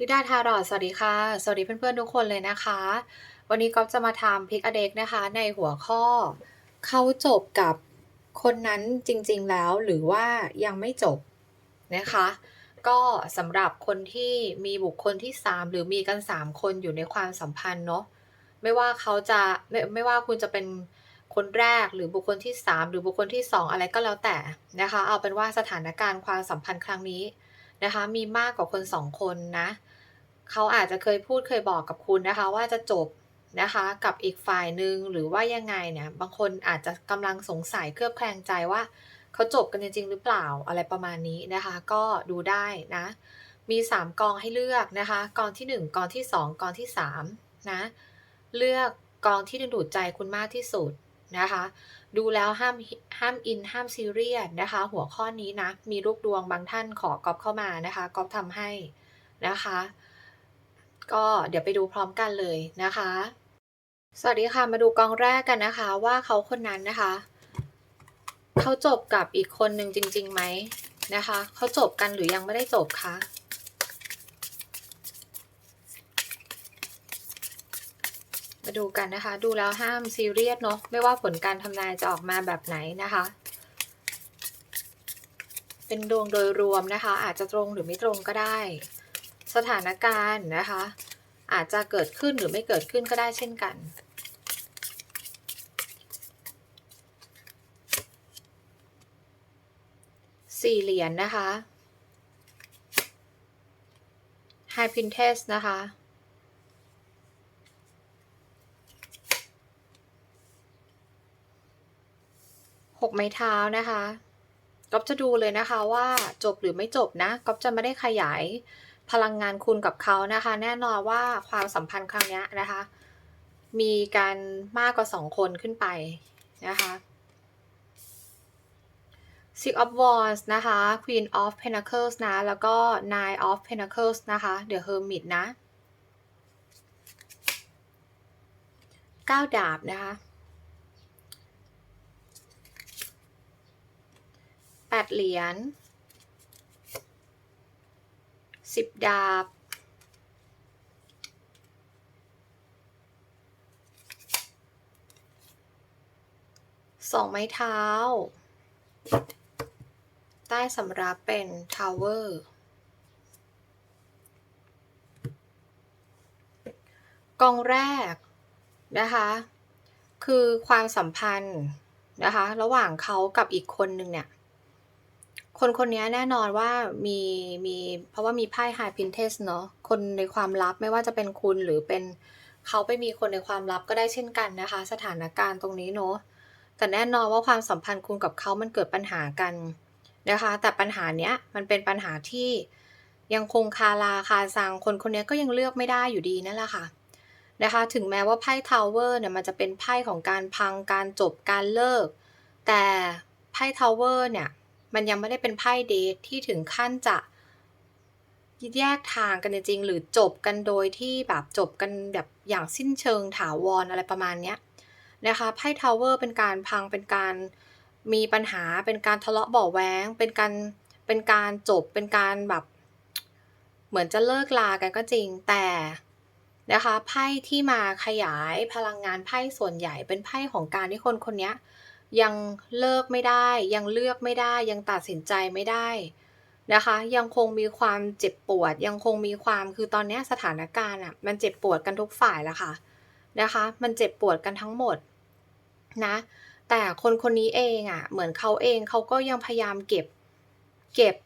ลิดาทารอดสวัสดีค่ะ สวัสดีเพื่อนๆทุกคนเลยนะคะ วันนี้ก๊อฟจะมาทำพิกอเด็กนะคะ ในหัวข้อ เขาจบกับคนนั้นจริงๆแล้วหรือว่ายังไม่จบนะคะ ก็สำหรับคนที่มีบุคคลที่ 3 หรือมีกัน 3 คนอยู่ในความสัมพันธ์เนาะไม่ว่าเขาจะไม่ไม่ว่าคุณจะเป็นคนแรกหรือบุคคลที่ 3 หรือบุคคลที่ 2 อะไรก็แล้วแต่นะคะ เอาเป็นว่าสถานการณ์ความสัมพันธ์ครั้งนี้ นะคะ มีมากกว่าคน2คนนะเขาอาจจะเคยพูดเคยบอกกับคุณนะคะ ว่าจะจบนะคะกับอีกฝ่ายหนึ่งหรือว่ายังไงเนี่ยบางคนอาจจะกำลังสงสัยเคลือบแคลงใจว่าเขาจบกันจริง ๆ หรือเปล่าอะไรประมาณนี้นะคะ ก็ดูได้นะ มี 3 กองให้เลือกนะคะ กองที่ 1 กองที่ 2 กองที่3นะเลือกกองที่ดึงดูดใจคุณมากที่สุดนะคะ ดูแล้วห้ามห้ามอินห้ามซีเรียสนะคะ หัวข้อนี้นะ มีลูกดวงบางท่านขอกอบเข้ามานะคะกอบทำให้นะคะ ก็เดี๋ยวไปดูพร้อมกันเลยนะคะ สวัสดีค่ะมาดูกองแรกกันนะคะ ว่าเขาคนนั้นนะคะเขาจบกับอีกคนหนึ่งจริงๆไหมนะคะเขาจบกันหรือยังไม่ได้จบคะ มาดูกันนะคะ ดูแล้วห้ามซีเรียสเนาะไม่ว่าผลการทำนายจะออกมาแบบไหนนะคะ เป็นดวงโดยรวมนะคะ อาจจะตรงหรือไม่ตรงก็ได้ สถานการณ์นะคะ อาจจะเกิดขึ้นหรือไม่เกิดขึ้นก็ได้เช่นกันสี่เหรียญนะคะ High Princess นะคะ กไม้เท้านะคะก๊อฟจะดูเลยนะคะว่าจบหรือไม่จบนะก๊อฟจะไม่ได้ขยายพลังงานคุณกับเขานะคะ แน่นอนว่าความสัมพันธ์ครั้งนี้นะคะ มีการมากกว่าสองคนขึ้นไปนะคะ Six of Wands นะคะ Queen of Pentacles นะ แล้วก็ Nine of Pentacles นะคะ The Hermit นะเก้าดาบนะคะแป ดเหรียญสิบดาบสองไม้เท้า ใต้สำรับเป็นทาวเวอร์ กองแรกนะคะ คือความสัมพันธ์นะคะ ระหว่างเขากับอีกคนหนึ่งเนี่ย คนคนนี้แน่นอนว่ามีมีเพราะว่ามีไพ่ High Princess เนาะคนในความลับไม่ว่าจะเป็นคุณหรือเป็นเขาไปมีคนในความลับก็ได้เช่นกันนะคะ สถานการณ์ตรงนี้เนาะแต่แน่นอนว่าความสัมพันธ์คุณกับเขามันเกิดปัญหากันนะคะ แต่ปัญหาเนี้ยมันเป็นปัญหาที่ยังคงคาราคาซังคนคนนี้ก็ยังเลือกไม่ได้อยู่ดีนั่นแหละค่ะนะคะถึงแม้ว่าไพ่ทาวเวอร์เนี่ยมันจะเป็นไพ่ของการพังการจบการเลิก แต่ไพ่ทาวเวอร์เนี่ย มันยังไม่ได้เป็นไพ่เดทที่ถึงขั้นจะแยกทางกันจริงๆหรือจบกันโดยที่แบบจบกันแบบอย่างสิ้นเชิงถาวรออะไรประมาณเนี้ยนะคะไพ่ทาวเวอร์เป็นการพังเป็นการมีปัญหาเป็นการทะเลาะเบาะแว้งเป็นการเป็นการจบเป็นการแบบ เหมือนจะเลิกลากันก็จริงแต่นะคะไพ่ที่มาขยายพลังงานไพ่ส่วนใหญ่เป็นไพ่ของการที่คนคนนี้ ยังเลิกไม่ได้ ยังเลือกไม่ได้ ยังตัดสินใจไม่ได้นะคะ ยังคงมีความเจ็บปวด ยังคงมีความคือตอนนี้สถานการณ์อะมันเจ็บปวดกันทุกฝ่ายแล้วค่ะนะคะ มันเจ็บปวดกันทั้งหมดนะ แต่คนคนนี้เองอะ่ะเหมือนเขาเองเขาก็ยังพยายามเก็บเก็บ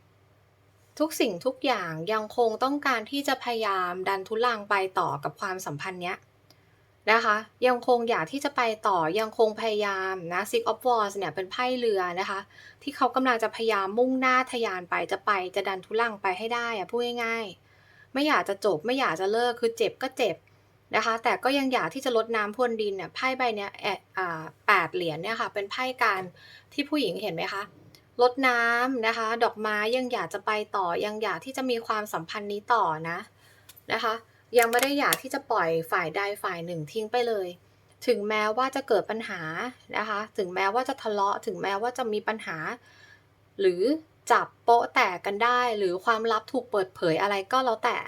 ทุกสิ่งทุกอย่างยังคงต้องการที่จะพยายามดันทุลังไปต่อกับความสัมพันธ์เนี้ย นะคะ ยังคงอยากที่จะไปต่อยังคงพยายามนะ Six of Wands เนี่ยเป็นไพ่เรือนะคะ ที่เขากำลังจะพยายามมุ่งหน้าทะยานไปจะไปจะดันทุลังไปให้ได้อะพูดง่ายๆ ไม่อยากจะจบไม่อยากจะเลิกคือเจ็บก็เจ็บนะคะ แต่ก็ยังอยากที่จะลดน้ำพรวนดินเนี่ยไพ่ใบเนี้ยแอะแปดเหรียญเนี่ยค่ะเป็นไพ่การที่ผู้หญิงเห็นไหมคะลดน้ำนะคะ ดอกไม้ยังอยากจะไปต่อยังอยากที่จะมีความสัมพันธ์นี้ต่อนะนะคะ ยังไม่ได้อยากที่จะปล่อยฝ่ายใดฝ่ายหนึ่งทิ้งไปเลย ถึงแม้ว่าจะเกิดปัญหานะคะ ถึงแม้ว่าจะทะเลาะ ถึงแม้ว่าจะมีปัญหา หรือจับโป๊ะแตกกันได้ หรือความลับถูกเปิดเผยอะไรก็แล้วแต่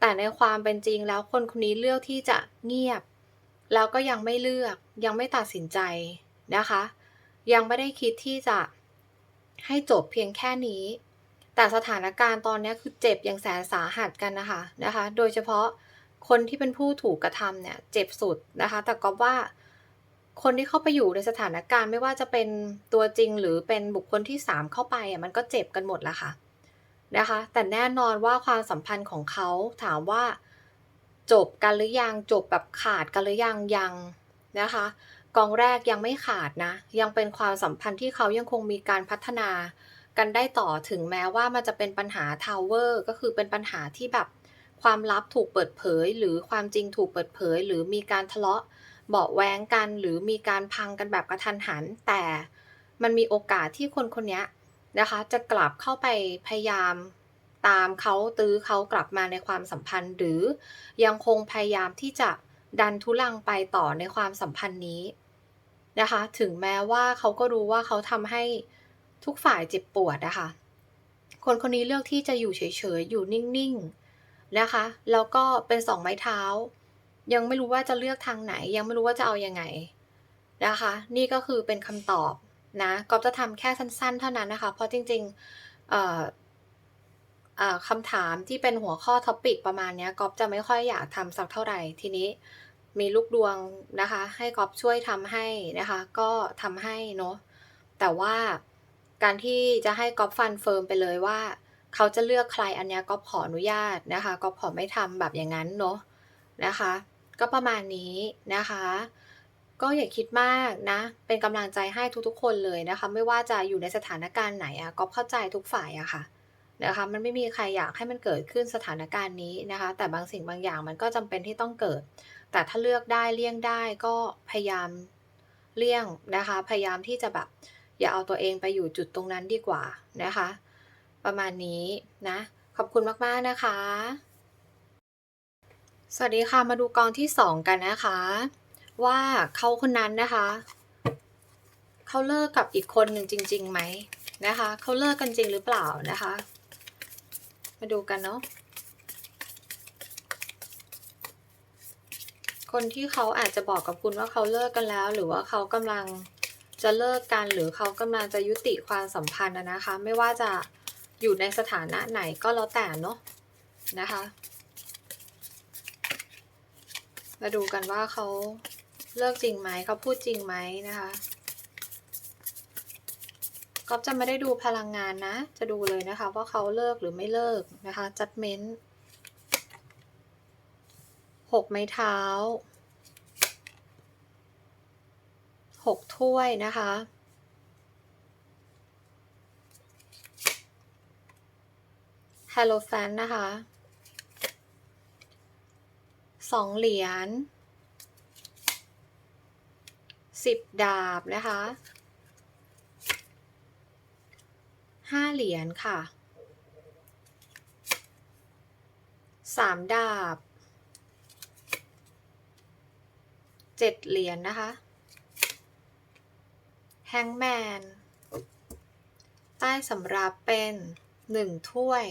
แต่ในความเป็นจริงแล้วคนคนนี้เลือกที่จะเงียบ แล้วก็ยังไม่เลือก ยังไม่ตัดสินใจนะคะ ยังไม่ได้คิดที่จะให้จบเพียงแค่นี้ แต่สถานการณ์ตอนนี้คือเจ็บอย่างแสนสาหัสกันนะคะนะคะ โดยเฉพาะคนที่เป็นผู้ถูกกระทำเนี่ยเจ็บสุดนะคะ แต่ก็ว่าคนที่เข้าไปอยู่ในสถานการณ์ไม่ว่าจะเป็นตัวจริงหรือเป็นบุคคลที่สามเข้าไปอะมันก็เจ็บกันหมดละค่ะนะคะ แต่แน่นอนว่าความสัมพันธ์ของเขาถามว่า จบกันหรือยังจบแบบขาดกันหรือยังยังนะคะ กองแรกยังไม่ขาดนะ ยังเป็นความสัมพันธ์ที่เขายังคงมีการพัฒนา กันได้ต่อถึงแม้ว่ามันจะเป็นปัญหาทาวเวอร์ก็คือเป็นปัญหาที่แบบความลับถูกเปิดเผย หรือความจริงถูกเปิดเผย หรือมีการทะเลาะเบาแว้งกัน หรือมีการพังกันแบบกระทันหัน แต่มันมีโอกาสที่คนคนนี้นะคะ จะกลับเข้าไปพยายามตามเขาตื้อเขากลับมาในความสัมพันธ์ หรือยังคงพยายามที่จะดันทุลังไปต่อในความสัมพันธ์นี้นะคะ ถึงแม้ว่าเขาก็รู้ว่าเขาทำให้ ทุกฝ่ายเจ็บปวดนะคะ คนคนนี้เลือกที่จะอยู่เฉยๆ อยู่นิ่งๆ นะคะ แล้วก็เป็นสองไม้เท้า ยังไม่รู้ว่าจะเลือกทางไหน ยังไม่รู้ว่าจะเอายังไงนะคะ นี่ก็คือเป็นคำตอบนะก๊อฟจะทำแค่สั้นๆ เท่านั้นนะคะ เพราะจริงๆเอ่อคำถามที่เป็นหัวข้อท็อปิกประมาณนี้ก๊อฟจะไม่ค่อยอยากทำสักเท่าไหร่ทีนี้มีลูกดวงนะคะ ให้ก๊อฟช่วยทำให้นะคะ ก็ทำให้เนาะแต่ว่า การที่จะให้ก๊อฟฟันเฟิร์มไปเลยว่า เขาจะเลือกใครอันเนี้ยก๊อฟขออนุญาตนะคะก๊อฟขอไม่ทำแบบอย่างนั้นเนาะนะคะ ก็ประมาณนี้นะคะ ก็อย่าคิดมากนะ เป็นกำลังใจให้ทุกๆ คนเลยนะคะ ไม่ว่าจะอยู่ในสถานการณ์ไหนอะก๊อฟเข้าใจทุกฝ่ายอะค่ะนะคะมันไม่มีใครอยากให้มันเกิดขึ้นสถานการณ์นี้นะคะ แต่บางสิ่งบางอย่างมันก็จำเป็นที่ต้องเกิด แต่ถ้าเลือกได้เลี่ยงได้ก็พยายามเลี่ยงนะคะ พยายามที่จะแบบ อย่าเอาตัวเองไปอยู่จุดตรงนั้นดีกว่านะคะ ประมาณนี้นะ ขอบคุณมากๆนะคะ สวัสดีค่ะมาดูกองที่สองกันนะคะ ว่าเขาคนนั้นนะคะเขาเลิกกับอีกคนหนึ่งจริงๆไหมนะคะเขาเลิกกันจริงหรือเปล่านะคะ มาดูกันเนาะคนที่เขาอาจจะบอกกับคุณว่าเขาเลิกกันแล้ว หรือว่าเขากำลัง จะเลิกกันหรือเขากำลังจะยุติความสัมพันธ์นะคะ ไม่ว่าจะอยู่ในสถานะไหนก็แล้วแต่เนาะนะคะมาดูกันว่าเขาเลิกจริงไหมเขาพูดจริงไหมนะคะก็จะไม่ได้ดูพลังงานนะ จะดูเลยนะคะ ว่าเขาเลิกหรือไม่เลิกนะคะจัดเม้นหกไม้เท้า หกถ้วยนะคะฮ l โลแฟนนะคะสองเหรียญสิบดาบนะคะห้าเหรียญค่ะสามดาบเจ็ดเหรียญนะคะ แฮงแมน ใต้สำรับเป็นหนึ่งถ้วย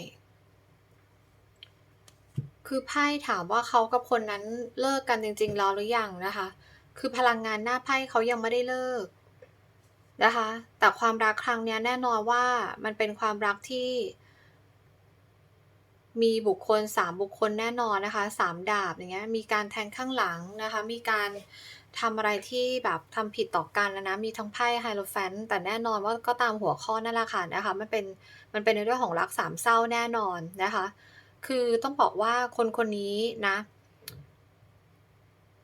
คือไพ่ถามว่าเขากับคนนั้นเลิกกันจริงๆแล้วหรือยังนะคะ คือพลังงานหน้าไพ่เขายังไม่ได้เลิกนะคะ แต่ความรักครั้งนี้แน่นอนว่ามันเป็นความรักที่ มีบุคคลสามบุคคลแน่นอนนะคะสามดาบอย่างเงี้ย มีการแทงข้างหลังนะคะ มีการ ทำอะไรที่แบบทำผิดต่อกันนะนะ มีทั้งไพ่ไฮโลแฟนแต่แน่นอนว่าก็ตามหัวข้อนั่นแหละค่ะนะคะ มันเป็นมันเป็นในเรื่องของรักสามเศร้าแน่นอนนะคะ คือต้องบอกว่าคนคนนี้นะ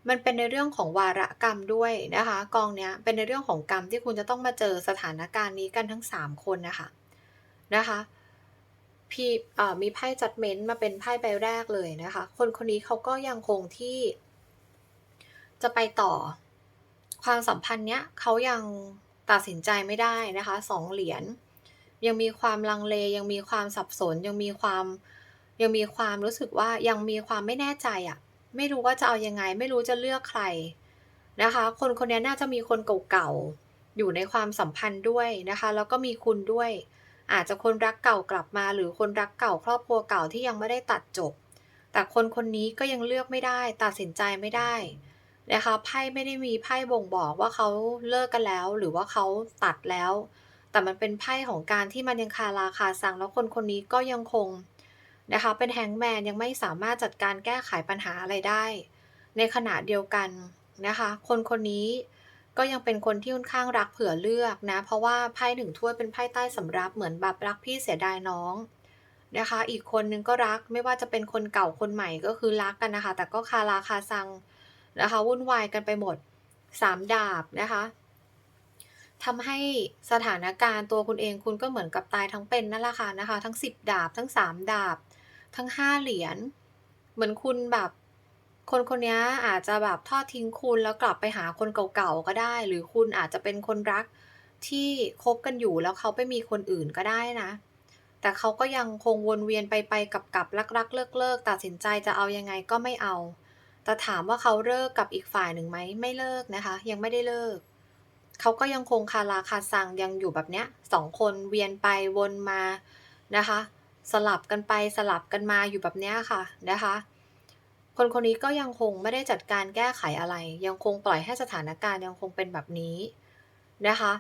มันเป็นในเรื่องของวาระกรรมด้วยนะคะ กองเนี้ยเป็นในเรื่องของกรรมที่คุณจะต้องมาเจอสถานการณ์นี้กันทั้งสามคนนะคะนะคะพี่มีไพ่จัดเม้นมาเป็นไพ่ใบแรกเลยนะคะ คนคนนี้เขาก็ยังคงที่ จะไปต่อ ความสัมพันธ์เนี้ยเขายังตัดสินใจไม่ได้นะคะสองเหรียญยังมีความลังเลยังมีความสับสน ยังมีความยังมีความรู้สึกว่ายังมีความไม่แน่ใจอะ่ะ ไม่รู้ว่าจะเอายังไง ไม่รู้จะเลือกใครนะคะ คนคนนี้น่าจะมีคนเก่าๆอยู่ในความสัมพันธ์ด้วยนะคะ แล้วก็มีคุณด้วย อาจจะคนรักเก่ากลับมา หรือคนรักเก่าครอบครัวเก่าที่ยังไม่ได้ตัดจบ แต่คนคนนี้ก็ยังเลือกไม่ได้ ตัดสินใจไม่ได้ นะคะไพ่ไม่ได้มีไพ่บ่งบอกว่าเขาเลิกกันแล้ว หรือว่าเขาตัดแล้ว แต่มันเป็นไพ่ของการที่มันยังคาราคาซังแล้วคนคนนี้ก็ยังคงนะคะเป็นแฮงแมนยังไม่สามารถจัดการแก้ไขปัญหาอะไรได้ ในขณะเดียวกันนะคะ คนคนนี้ก็ยังเป็นคนที่ค่อนข้างรักเผื่อเลือกนะ เพราะว่าไพ่หนึ่งถ้วยเป็นไพ่ใต้สำรับเหมือนแบบรักพี่เสียดายน้องนะคะ อีกคนนึงก็รักไม่ว่าจะเป็นคนเก่าคนใหม่ก็คือรักกันนะคะ แต่ก็คาราคาซัง นะคะวุ่นวายกันไปหมดสามดาบนะคะทำให้สถานการณ์ตัวคุณเองคุณก็เหมือนกับตายทั้งเป็นนั่นแหละค่ะนะคะ ทั้งสิบดาบ ทั้งสามดาบ ทั้งห้าเหรียญเหมือนคุณแบบคนคนนี้อาจจะแบบทอดทิ้งคุณแล้วกลับไปหาคนเก่าๆก็ได้ หรือคุณอาจจะเป็นคนรักที่คบกันอยู่แล้วเขาไปมีคนอื่นก็ได้นะ แต่เขาก็ยังคงวนเวียนไปไปกับกับรักรักเลิกเลิกตัดสินใจจะเอายังไงก็ไม่เอา แต่ถามว่าเขาเลิกกับอีกฝ่ายหนึ่งไหมไม่เลิกนะคะ ยังไม่ได้เลิก เขาก็ยังคงคาราคาซังยังอยู่แบบเนี้ยสองคนเวียนไปวนมานะคะ สลับกันไปสลับกันมาอยู่แบบเนี้ยค่ะนะคะ คนคนนี้ก็ยังคงไม่ได้จัดการแก้ไขอะไร ยังคงปล่อยให้สถานการณ์ยังคงเป็นแบบนี้นะคะ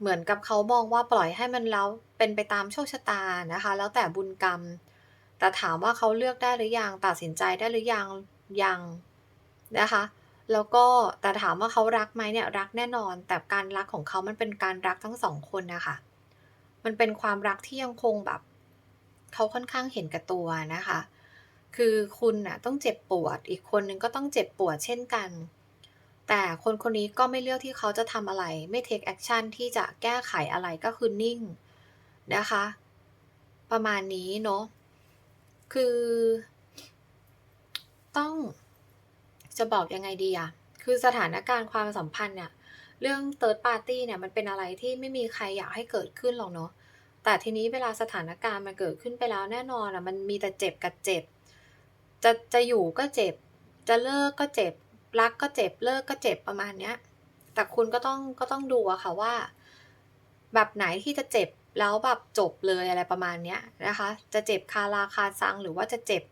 เหมือนกับเขามองว่าปล่อยให้มันแล้วเป็นไปตามโชคชะตานะคะ แล้วแต่บุญกรรม แต่ถามว่าเขาเลือกได้หรือยังตัดสินใจได้หรือยัง ยังนะคะแล้วก็แต่ถามว่าเขารักไหมเนี่ยรักแน่นอน แต่การรักของเขามันเป็นการรักทั้งสองคนนะคะ มันเป็นความรักที่ยังคงแบบ เขาค่อนข้างเห็นกับตัวนะคะ คือคุณน่ะต้องเจ็บปวด อีกคนนึงก็ต้องเจ็บปวดเช่นกัน แต่คนคนนี้ก็ไม่เลือกที่เขาจะทำอะไร ไม่ take action ที่จะแก้ไขอะไรก็คือนิ่งนะคะ ประมาณนี้เนาะคือ ต้องจะบอกยังไงดีอะคือสถานการณ์ความสัมพันธ์เนี่ย เรื่อง third party เนี่ยมันเป็นอะไรที่ไม่มีใครอยากให้เกิดขึ้นหรอกเนาะ แต่ทีนี้เวลาสถานการณ์มันเกิดขึ้นไปแล้วแน่นอนอะมันมีแต่เจ็บกับเจ็บ จะจะอยู่ก็เจ็บ จะเลิกก็เจ็บ รักก็เจ็บ เลิกก็เจ็บประมาณเนี้ย แต่คุณก็ต้องก็ต้องดูอะค่ะว่า แบบไหนที่จะเจ็บแล้วแบบจบเลยอะไรประมาณเนี้ยนะคะ จะเจ็บคาราคาซังหรือว่าจะเจ็บ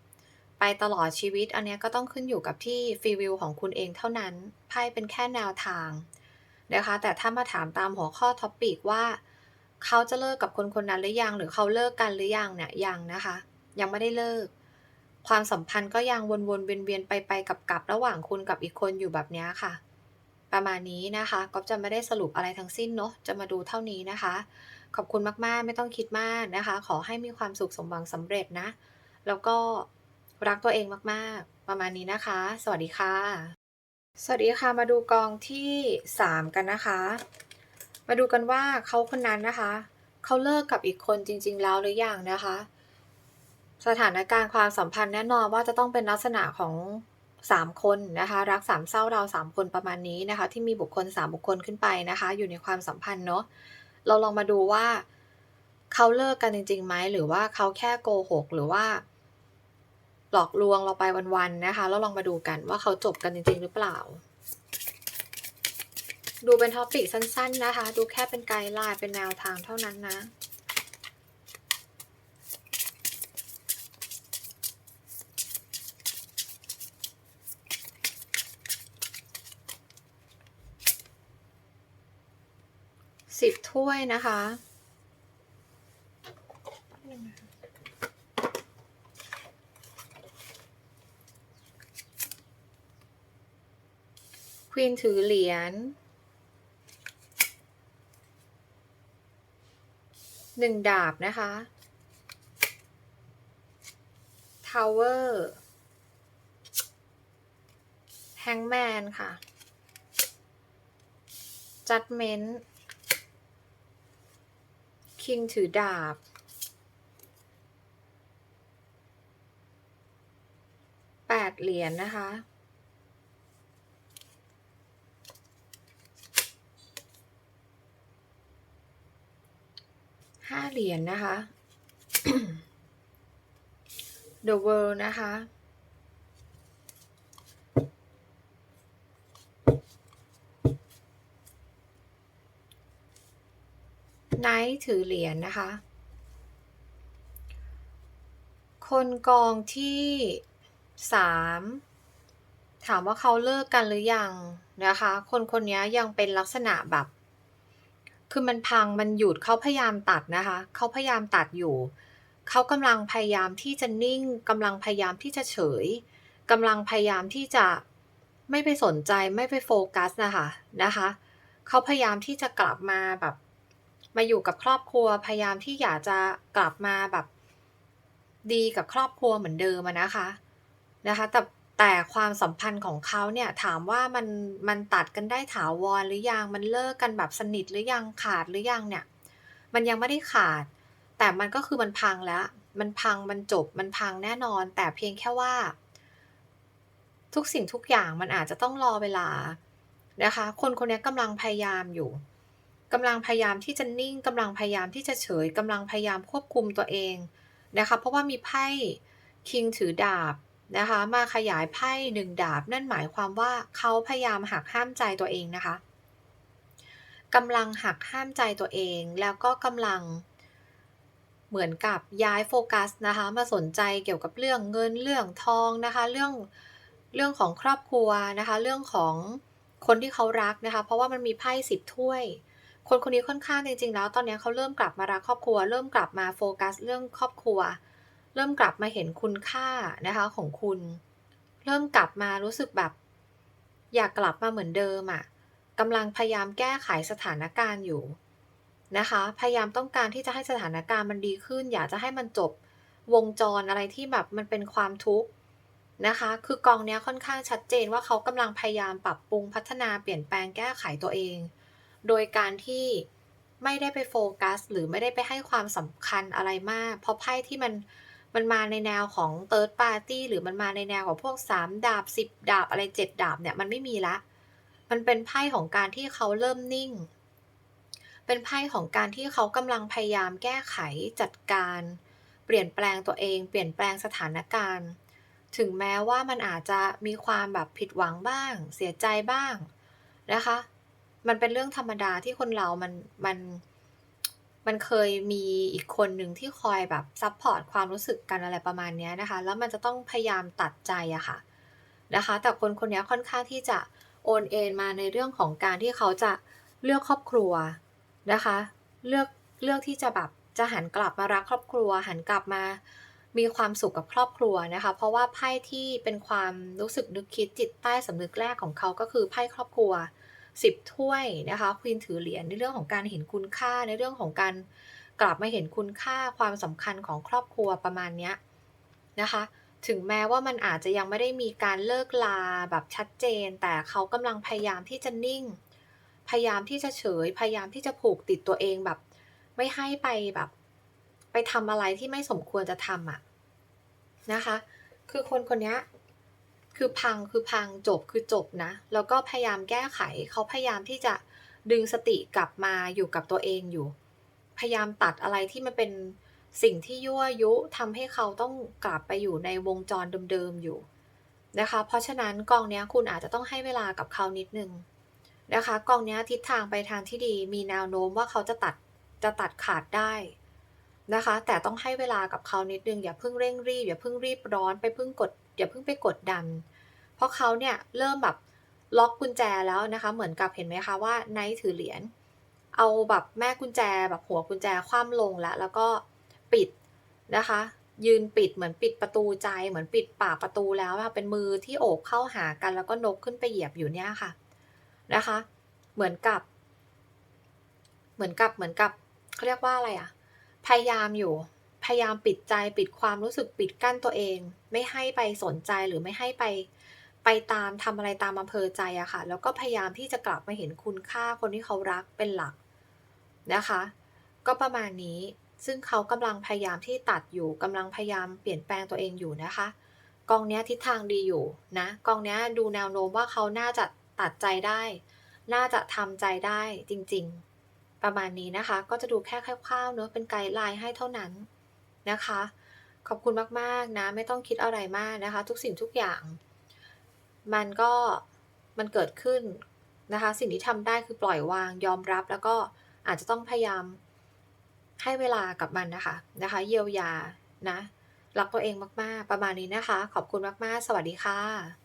ไปตลอดชีวิต อันนี้ก็ต้องขึ้นอยู่กับที่ฟรีวิลของคุณเองเท่านั้นไพ่เป็นแค่แนวทางนะคะ แต่ถ้ามาถามตามหัวข้อท็อปิกว่า เขาจะเลิกกับคนคนนั้นหรือยัง หรือเขาเลิกกันหรือยังเนี่ยยังนะคะ ยังไม่ได้เลิก ความสัมพันธ์ก็ยังวนๆเวียนๆไปๆกับๆระหว่างคุณกับอีกคนอยู่แบบนี้ค่ะ ประมาณนี้นะคะก๊อฟจะไม่ได้สรุปอะไรทั้งสิ้นเนาะจะมาดูเท่านี้นะคะ ขอบคุณมากๆ ไม่ต้องคิดมากนะคะ ขอให้มีความสุขสมหวังสำเร็จนะ แล้วก็ รักตัวเองมากๆ ประมาณนี้นะคะ สวัสดีค่ะ สวัสดีค่ะ มาดูกองที่ 3 กันนะคะ มาดูกันว่าเขาคนนั้นนะคะ เขาเลิกกับอีกคนจริง ๆ แล้วหรือยังนะคะ สถานการณ์ความสัมพันธ์แน่นอนว่าจะต้องเป็นลักษณะของ3คนนะคะรักสามเศร้าเราสามคนประมาณนี้นะคะ ที่มีบุคคล3บุคคลขึ้นไปนะคะ อยู่ในความสัมพันธ์เนาะเราลองมาดูว่าเขาเลิกกันจริงๆไหมหรือว่าเขาแค่โกหก หรือว่า หลอกลวงเราไปวันๆนะคะ แล้วลองมาดูกันว่าเขาจบกันจริง ๆ หรือเปล่า ดูเป็นท็อปิกสั้น ๆ นะคะ ดูแค่เป็นไกด์ไลน์เป็นแนวทางเท่านั้นนะสิบถ้วยนะคะ วีนถือเหรียญหนึ่งดาบนะคะทาวเวอร์แฮงแมนค่ะจัดเมนต์คิงถือดาบ แปดเหรียญนนะคะ ห้าเหรียญนนะคะ The World นะคะ ไนท์ถือเหรียญนะคะ คนกองที่3ถามว่าเขาเลิกกันหรือยังนะคะ คนคนนี้ยังเป็นลักษณะแบบ คือมันพังมันหยุดเขาพยายามตัดนะคะเขาพยายามตัดอยู่ เขากำลังพยายามที่จะนิ่งกำลังพยายามที่จะเฉยกำลังพยายามที่จะไม่ไปสนใจไม่ไปโฟกัสนะคะนะคะเขาพยายามที่จะกลับมาแบบมาอยู่กับครอบครัวพยายามที่อยากจะกลับมาแบบ ดีกับครอบครัวเหมือนเดิมนะคะนะคะ แต่ แต่ความสัมพันธ์ของเขาเนี่ย ถามว่ามัน มันตัดกันได้ถาวรหรือยัง มันเลิกกันแบบสนิทหรือยัง ขาดหรือยังเนี่ย มันยังไม่ได้ขาด แต่มันก็คือมันพังแล้ว มันพัง มันจบ มันพังแน่นอน แต่เพียงแค่ว่า ทุกสิ่งทุกอย่างมันอาจจะต้องรอเวลานะคะ คนคนนี้กำลังพยายามอยู่กำลังพยายามที่จะนิ่งกำลังพยายามที่จะเฉยกำลังพยายามควบคุมตัวเองนะคะ เพราะว่ามีไพ่คิงถือดาบ นะคะมาขยายไพ่หนึ่งดาบ นั่นหมายความว่าเขาพยายามหักห้ามใจตัวเองนะคะกำลังหักห้ามใจตัวเอง แล้วก็กำลังเหมือนกับย้ายโฟกัสนะคะมาสนใจเกี่ยวกับเรื่องเงินเรื่องทองนะคะ เรื่องเรื่องของครอบครัวนะคะ เรื่องของคนที่เขารักนะคะ เพราะว่ามันมีไพ่สิบถ้วย คนคนนี้ค่อนข้างจริงๆแล้ว ตอนนี้เขาเริ่มกลับมารักครอบครัว เริ่มกลับมาโฟกัสเรื่องครอบครัว เริ่มกลับมาเห็นคุณค่านะคะของคุณ เริ่มกลับมารู้สึกแบบ อยากกลับมาเหมือนเดิมอะ่ะกำลังพยายามแก้ไขสถานการณ์อยู่นะคะ พยายามต้องการที่จะให้สถานการณ์มันดีขึ้น อยากจะให้มันจบวงจรอะไรที่แบบมันเป็นความทุกข์นะคะ คือกองเนี้ยค่อนข้างชัดเจนว่าเขากำลังพยายามปรับปรุงพัฒนาเปลี่ยนแปลงแก้ไขตัวเอง โดยการที่ไม่ได้ไปโฟกัส หรือไม่ได้ไปให้ความสำคัญอะไรมาก เพราะไพ่ที่มัน มันมาในแนวของ third party หรือมันมาในแนวของพวก 3 ดาบ 10 ดาบอะไร 7 ดาบเนี่ยมันไม่มีละ มันเป็นไพ่ของการที่เขาเริ่มนิ่ง เป็นไพ่ของการที่เขากำลังพยายามแก้ไขจัดการ เปลี่ยนแปลงตัวเอง เปลี่ยนแปลงสถานการณ์ ถึงแม้ว่ามันอาจจะมีความแบบผิดหวังบ้าง เสียใจบ้างนะคะ มันเป็นเรื่องธรรมดาที่คนเรามันมันมัน มันเคยมีอีกคนหนึ่งที่คอยแบบซัพพอร์ตความรู้สึกกันอะไรประมาณนี้นะคะ แล้วมันจะต้องพยายามตัดใจอะค่ะนะคะ แต่คนคนนี้ค่อนข้างที่จะโอนเอ็นมาในเรื่องของการที่เขาจะเลือกครอบครัวนะคะ เลือกเลือกที่จะแบบจะหันกลับมารักครอบครัว หันกลับมามีความสุขกับครอบครัวนะคะ เพราะว่าไพ่ที่เป็นความรู้สึกนึกคิดจิตใต้สำนึกแรกของเขาก็คือไพ่ครอบครัว สิบถ้วยนะคะควีนถือเหรียญในเรื่องของการเห็นคุณค่าในเรื่องของการกลับมาเห็นคุณค่าความสำคัญของครอบครัวประมาณนี้นะคะ ถึงแม้ว่ามันอาจจะยังไม่ได้มีการเลิกลาแบบชัดเจน แต่เขากำลังพยายามที่จะนิ่ง พยายามที่จะเฉย พยายามที่จะผูกติดตัวเองแบบ ไม่ให้ไปแบบ ไปทำอะไรที่ไม่สมควรจะทำอะนะคะ คือคนคนนี้ คือพังคือพังจบคือจบนะ แล้วก็พยายามแก้ไขเขาพยายามที่จะดึงสติกลับมาอยู่กับตัวเองอยู่ พยายามตัดอะไรที่มันเป็นสิ่งที่ยั่วยุทำให้เขาต้องกลับไปอยู่ในวงจรเดิมๆอยู่นะคะ เพราะฉะนั้นกองนี้คุณอาจจะต้องให้เวลากับเขานิดนึงนะคะกองนี้ทิศทางไปทางที่ดี มีแนวโน้มว่าเขาจะตัดจะตัดขาดได้นะคะ แต่ต้องให้เวลากับเขานิดนึงอย่าเพิ่งเร่งรีบอย่าเพิ่งรีบร้อนไปเพิ่งกด อย่าเพิ่งไปกดดัน เพราะเขาเนี่ยเริ่มแบบล็อกกุญแจแล้วนะคะ เหมือนกับเห็นไหมคะว่าไนท์ถือเหรียญเอาแบบแม่กุญแจแบบหัวกุญแจคว่ำลงแล้ว แล้วก็ปิดนะคะ ยืนปิดเหมือนปิดประตูใจเหมือนปิดปากประตูแล้วค่ะเป็นมือที่โอบเข้าหากัน แล้วก็นกขึ้นไปเหยียบอยู่เนี่ยค่ะนะคะ เหมือนกับ เหมือนกับเหมือนกับเขาเรียกว่าอะไรอะพยายามอยู่ พยายามปิดใจปิดความรู้สึกปิดกั้นตัวเอง ไม่ให้ไปสนใจหรือไม่ให้ไปไปตามทำอะไรตามอำเภอใจอะค่ะ แล้วก็พยายามที่จะกลับมาเห็นคุณค่าคนที่เขารักเป็นหลักนะคะ ก็ประมาณนี้ซึ่งเขากำลังพยายามที่ตัดอยู่กำลังพยายามเปลี่ยนแปลงตัวเองอยู่นะคะ กองนี้ทิศทางดีอยู่นะกองนี้ดูแนวโน้มว่าเขาน่าจะตัดใจได้ น่าจะทำใจได้จริงๆ ประมาณนี้นะคะ ก็จะดูแค่คร่าวๆเนอะเป็นไกด์ไลน์ให้เท่านั้น นะคะ ขอบคุณมากๆนะ ไม่ต้องคิดอะไรมากนะคะ ทุกสิ่งทุกอย่าง มันก็มันเกิดขึ้นนะคะ สิ่งที่ทำได้คือปล่อยวางยอมรับ แล้วก็อาจจะต้องพยายามให้เวลากับมันนะคะนะคะ เยียวยานะรักตัวเองมากๆ ประมาณนี้นะคะ ขอบคุณมากๆ สวัสดีค่ะ